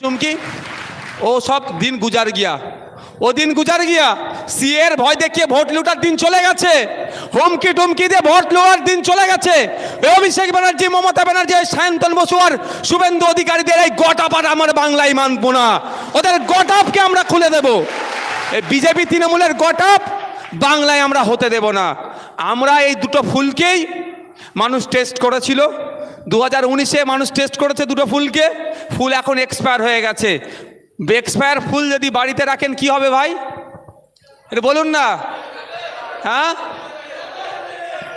চুমকি? ও সব দিন গুজার গিয়া। ও দিন গুজার গিয়া সিএর ভয় দেখিয়ে ভোট লুটার দিন চলে গেছে। হুমকি টুমকি দিয়ে ভোট লুটার দিন চলে গেছে। অভিষেক ব্যানার্জি, মমতা ব্যানার্জি সায়ন্তন বসু আর শুভেন্দু অধিকারীদের এই গটাপাট আমার বাংলায় মানবো না। ওদের গটাপকে আমরা খুলে দেব। এই বিজেপি তৃণমূলের গটাপ বাংলায় আমরা হতে দেব না। আমরা এই দুটো ফুলকেই মানুষ টেস্ট করেছিল। দু হাজার উনিশে মানুষ টেস্ট করেছে দুটো ফুলকে। ফুল এখন এক্সপায়ার হয়ে গেছে। এক্সপায়ার ফুল যদি বাড়িতে রাখেন কি হবে ভাই? এটা বলুন না। হ্যাঁ?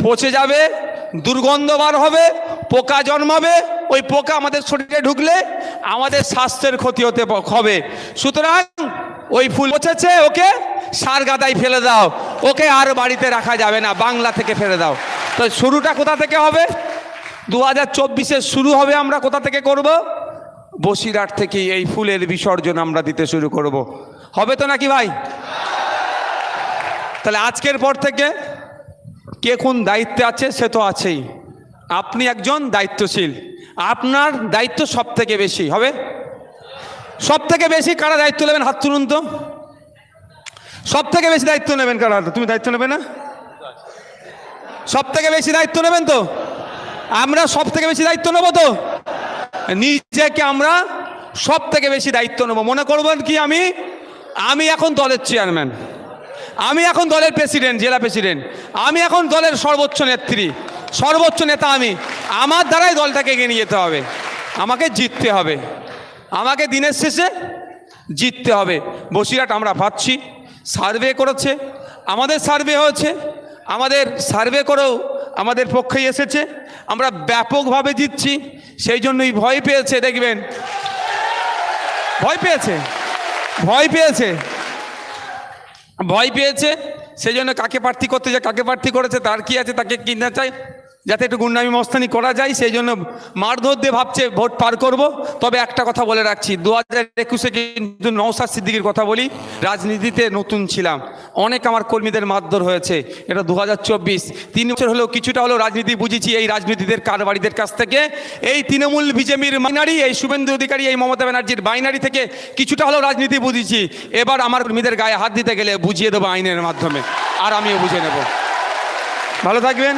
পচে যাবে, দুর্গন্ধ বার হবে, পোকা জন্মাবে, ওই পোকা আমাদের শরীরে ঢুকলে আমাদের স্বাস্থ্যের ক্ষতি হতে হবে। সুতরাং ওই ফুল পচেছে, ওকে সার গাদায় ফেলে দাও। ওকে আর বাড়িতে রাখা যাবে না, বাংলা থেকে ফেলে দাও। তো শুরুটা কোথা থেকে হবে? দু হাজার শুরু হবে আমরা কোথা থেকে করব? বসিরহাট থেকে এই ফুলের বিসর্জন আমরা দিতে শুরু করব। হবে তো নাকি ভাই? তাহলে আজকের পর থেকে কে কোন দায়িত্বে আছে সে তো আছেই। আপনি একজন দায়িত্বশীল। আপনার দায়িত্ব সব থেকে বেশি, হবে? সব থেকে বেশি কারা দায়িত্ব নেবেন? হাত তুলুন তো। সব থেকে বেশি দায়িত্ব নেবেন কারা? তুমি দায়িত্ব নেবে না? সব থেকে বেশি দায়িত্ব নেবেন তো? আমরা সব থেকে বেশি দায়িত্ব নেব তো? নিজেকে আমরা সব থেকে বেশি দায়িত্ব নেব। মনে করবেন কি আমি? আমি এখন দলের চেয়ারম্যান। আমি এখন দলের প্রেসিডেন্ট, জেলা প্রেসিডেন্ট। আমি এখন দলের সর্বোচ্চ নেত্রী, সর্বোচ্চ নেতা আমি। আমার দ্বারাই দলটাকে এগিয়ে নিয়ে যেতে হবে। আমাকে জিততে হবে। আমাকে দিনের শেষে জিততে হবে। বসিরহাট আমরা পাচ্ছি সার্ভে করেছে। আমাদের সার্ভে হয়েছে। আমাদের সার্ভে করেও আমাদের পক্ষেই এসেছে, আমরা ব্যাপকভাবে দিচ্ছি সেই জন্যই ভয় পেয়েছে, দেখবেন। ভয় পেয়েছে ভয় পেয়েছে। ভয় পেয়েছে, সেই জন্য কাকে প্রার্থী করতে যায় কাকে প্রার্থী করেছে, তার কি আছে, তাকে কিনতে চাই যাতে একটু গুন্ডামি মস্তানি করা যায়, সেই জন্য মারধর দিয়ে ভাবছে ভোট পার করব। তবে একটা কথা বলে রাখছি দু হাজার একুশে কিন্তু নৌসাদ সিদ্দিকির কথা বলি, রাজনীতিতে নতুন ছিলাম। অনেক আমার কর্মীদের মারধর হয়েছে, এটা দু হাজার চব্বিশ। তিন বছর হলেও কিছুটা হলেও রাজনীতি বুঝেছি এই রাজনীতিদের কারবারিদের কাছ থেকে। এই তৃণমূল বিজেপির মাইনারি এই শুভেন্দু অধিকারী, এই মমতা ব্যানার্জির বাইনারি থেকে কিছুটা হলেও রাজনীতি বুঝেছি। এবার আমার কর্মীদের গায়ে হাত দিতে গেলে বুঝিয়ে দেবো আইনের মাধ্যমে, আর আমিও বুঝে নেব। ভালো থাকবেন।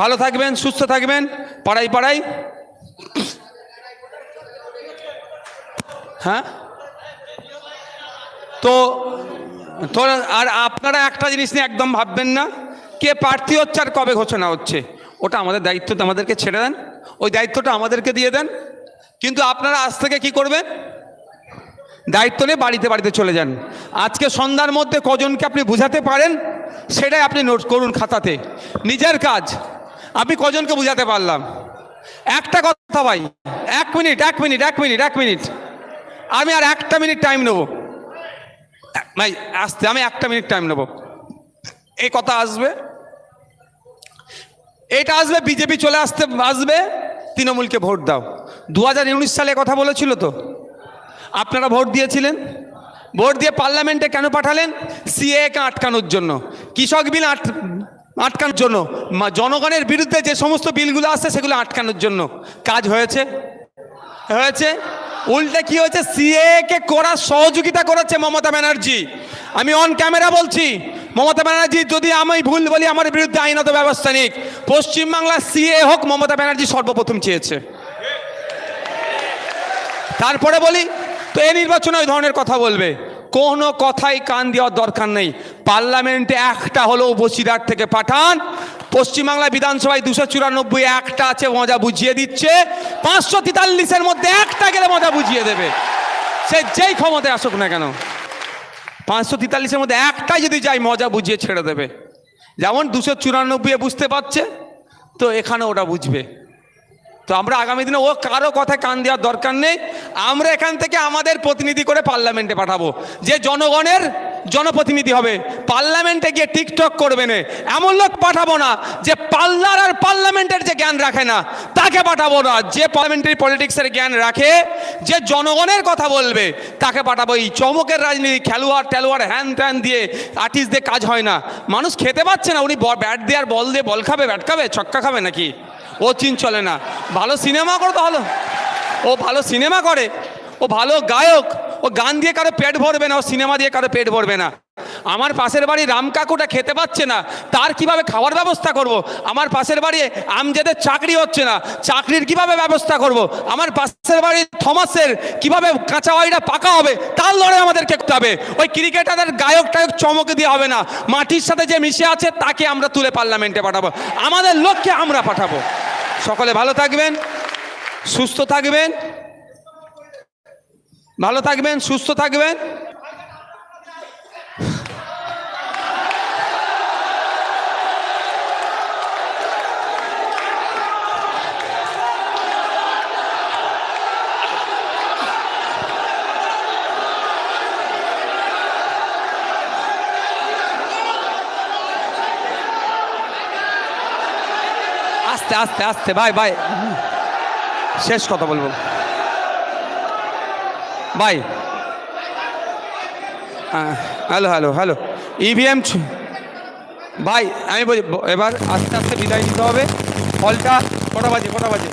ভালো থাকবেন, সুস্থ থাকবেন পাড়াই পাড়াই হ্যাঁ? তো তো আর আপনারা একটা জিনিস নিয়ে একদম ভাববেন না, কে প্রার্থী হচ্ছে আর কবে ঘোষণা হচ্ছে। ওটা আমাদের দায়িত্ব আমাদেরকে ছেড়ে দেন। ওই দায়িত্বটা আমাদেরকে দিয়ে দেন। কিন্তু আপনারা আজ থেকে কি করবেন? দায়িত্ব নিয়ে বাড়িতে বাড়িতে চলে যান। আজকে সন্ধ্যার মধ্যে কজনকে আপনি বুঝাতে পারেন, সেটাই আপনি নোট করুন খাতাতে। নিজের কাজ আমি কজনকে বুঝাতে পারলাম? একটা কথা ভাই, এক মিনিট এক মিনিট এক মিনিট এক মিনিট। আমি আর একটা মিনিট টাইম নেব। ভাই, আসতে, আমি একটা মিনিট টাইম নেব। এই কথা আসবে? এটা আসবে, বিজেপি চলে আসতে আসবে, তৃণমূলকে ভোট দাও। দু হাজার উনিশ সালে কথা বলেছিল তো? আপনারা ভোট দিয়েছিলেন? ভোট দিয়ে পার্লামেন্টে কেন পাঠালেন? সিএকে আটকানোর জন্য। কৃষক বিল আট আটকানোর জন্য। জনগণের বিরুদ্ধে যে সমস্ত বিলগুলো আসছে, সেগুলো আটকানোর জন্য। কাজ হয়েছে। হয়েছে। উল্টে কি হয়েছে? সিএ কে করার সহযোগিতা করেছে মমতা ব্যানার্জি। আমি অন ক্যামেরা বলছি। মমতা ব্যানার্জি, যদি আমি ভুল বলি, আমার বিরুদ্ধে আইনত ব্যবস্থা নিক। পশ্চিমবাংলার সিএ হোক, মমতা ব্যানার্জি সর্বপ্রথম চেয়েছে। তারপরে বলি, তো এই নির্বাচনে ওই ধরনের কথা বলবে। কোনো কথাই কান দেওয়ার দরকার নেই। পার্লামেন্টে একটা হলেও বসিরহাট থেকে পাঠান। পশ্চিমবাংলা বিধানসভায় দুশো চুরানব্বই একটা আছে, মজা বুঝিয়ে দিচ্ছে। পাঁচশো তেতাল্লিশের মধ্যে একটা গেলে মজা বুঝিয়ে দেবে। সে যেই ক্ষমতায় আসুক না কেন। পাঁচশো তেতাল্লিশের মধ্যে একটাই যদি যাই মজা বুঝিয়ে ছেড়ে দেবে। যেমন দুশো চুরানব্বই বুঝতে পারছে, তো এখানে ওটা বুঝবে। তো আমরা আগামী দিনে ও কারও কথায় কান দেওয়ার দরকার নেই। আমরা এখান থেকে আমাদের প্রতিনিধি করে পার্লামেন্টে পাঠাবো। যে জনগণের জনপ্রতিনিধি হবে। পার্লামেন্টে গিয়ে টিকটক করবে না। এমন লোক পাঠাবো না যে পার্লার আর পার্লামেন্টের যে জ্ঞান রাখে না, তাকে পাঠাবো না। যে পার্লামেন্টারি পলিটিক্সের জ্ঞান রাখে, যে জনগণের কথা বলবে, তাকে পাঠাবো। এই চমকের রাজনীতি, খেলোয়াড় টেলোয়াড়, হ্যান ত্যান দিয়ে আর্টিস্ট দিয়ে কাজ হয় না। মানুষ খেতে পাচ্ছে না, উনি ব্যাট দিয়ে আর বল দিয়ে বল খাবে ব্যাট খাবে, ছক্কা খাবে নাকি? ও চিন চলে না। ভালো সিনেমা করে তো ভালো ও ভালো সিনেমা করে। ও ভালো গায়ক। ও গান দিয়ে কারও পেট ভরবে না, ও সিনেমা দিয়ে কারও পেট ভরবে না। আমার পাশের বাড়ি রাম কাকুটা খেতে পাচ্ছে না, তার কীভাবে খাওয়ার ব্যবস্থা করব। আমার পাশের বাড়ি আমজেদের চাকরি হচ্ছে না, চাকরির কীভাবে ব্যবস্থা করব। আমার পাশের বাড়ি থমাসের কীভাবে কাঁচা বাড়িটা পাকা হবে, তার লড়াই আমাদেরকে করতে হবে। ওই ক্রিকেটারের গায়ক টায়ক চমক দিয়ে হবে না, মাটির সাথে যে মিশে আছে, তাকে আমরা তুলে পার্লামেন্টে পাঠাবো। আমাদের লোককে আমরা পাঠাবো। সকলে ভালো থাকবেন, সুস্থ থাকবেন। ভালো থাকবেন সুস্থ থাকবেন। আস্তে আস্তে আস্তে ভাই ভাই। শেষ কথা বলব। ভাই। হ্যাঁ, হ্যালো হ্যালো হ্যালো। ইভিএম ভাই আমি বলছি এবার আস্তে আস্তে বিদায় নিতে হবে। ফলটা কটা বাজে কটা বাজে?